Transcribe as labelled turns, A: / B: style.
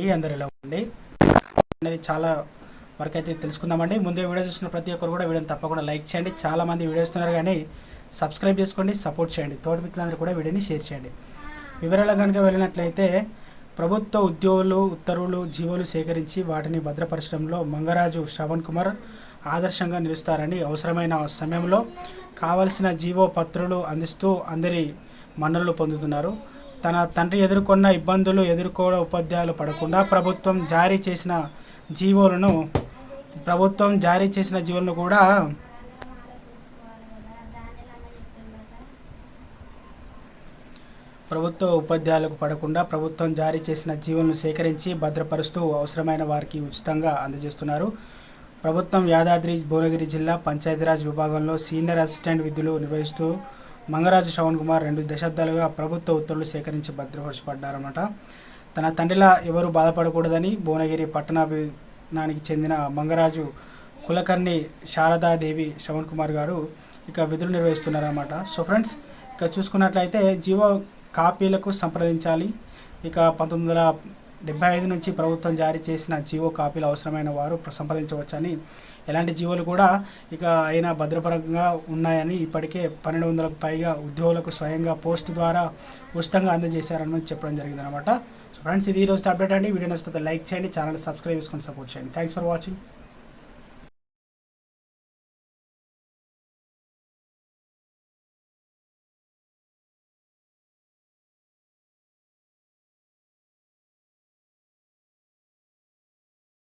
A: అండి అందరు ఎలా ఉండి అనేది చాలా వరకు అయితే తెలుసుకుందామండి. ముందే వీడియో చూసిన ప్రతి ఒక్కరు కూడా వీడియోని తప్పకుండా లైక్ చేయండి. చాలా మంది వీడియో ఇస్తున్నారు కానీ సబ్స్క్రైబ్ చేసుకోండి సపోర్ట్ చేయండి. తోటి మిత్రులందరూ కూడా వీడియోని షేర్ చేయండి. వివరాలు కనుక వెళ్ళినట్లయితే ప్రభుత్వ ఉద్యోగులు ఉత్తర్వులు జీవోలు సేకరించి వాటిని భద్రపరచడంలో మంగరాజు శ్రవణ్ కుమార్ ఆదర్శంగా నిలుస్తారని అవసరమైన సమయంలో కావలసిన జీవో పత్రులు అందిస్తూ అందరి మన్నలు పొందుతున్నారు. తన తండ్రి ఎదుర్కొన్న ఇబ్బందులు ఎదుర్కోవడం ఉపాధ్యాయులు పడకుండా ప్రభుత్వం జారీ చేసిన జీవోలను ప్రభుత్వం జారీ చేసిన జీవోలను కూడా ప్రభుత్వ ఉపాధ్యాయులకు పడకుండా ప్రభుత్వం జారీ చేసిన జీవోలను సేకరించి భద్రపరుస్తూ అవసరమైన వారికి ఉచితంగా అందజేస్తున్నారు. ప్రభుత్వం యాదాద్రి భువనగిరి జిల్లా పంచాయతీరాజ్ విభాగంలో సీనియర్ అసిస్టెంట్ విధులు నిర్వహిస్తూ మంగరాజు శ్రవణ్ కుమార్ రెండు దశాబ్దాలుగా ప్రభుత్వ ఉత్తర్వులు సేకరించి భద్రపరచబడ్డారన్నమాట. తన తండ్రిలా ఎవరు బాధపడకూడదని భువనగిరి పట్టణాభినానికి చెందిన మంగరాజు కులకర్ణి శారదాదేవి శ్రవణ్ కుమార్ గారు ఇక విధులు నిర్వహిస్తున్నారన్నమాట. సో ఫ్రెండ్స్ ఇక చూసుకున్నట్లయితే జీవో కాపీలకు సంప్రదించాలి. ఇక పంతొమ్మిది వందల డెబ్బై ఐదు నుంచి ప్రభుత్వం జారీ చేసిన జీవో కాపీలు అవసరమైన వారు సంప్రదించవచ్చని ఎలాంటి జీవోలు కూడా ఇక అయినా భద్రపరంగా ఉన్నాయని ఇప్పటికే పన్నెండు వందలకు పైగా ఉద్యోగులకు స్వయంగా పోస్ట్ ద్వారా ఉచితంగా అందజేశారని చెప్పడం జరిగింది అనమాట సో ఫ్రెండ్స్ ఇది ఈరోజు అప్డేట్ అండి. వీడియో నచ్చితే లైక్ చేయండి ఛానల్ సబ్స్క్రైబ్ చేసుకొని సపోర్ట్ చేయండి. Thanks for watching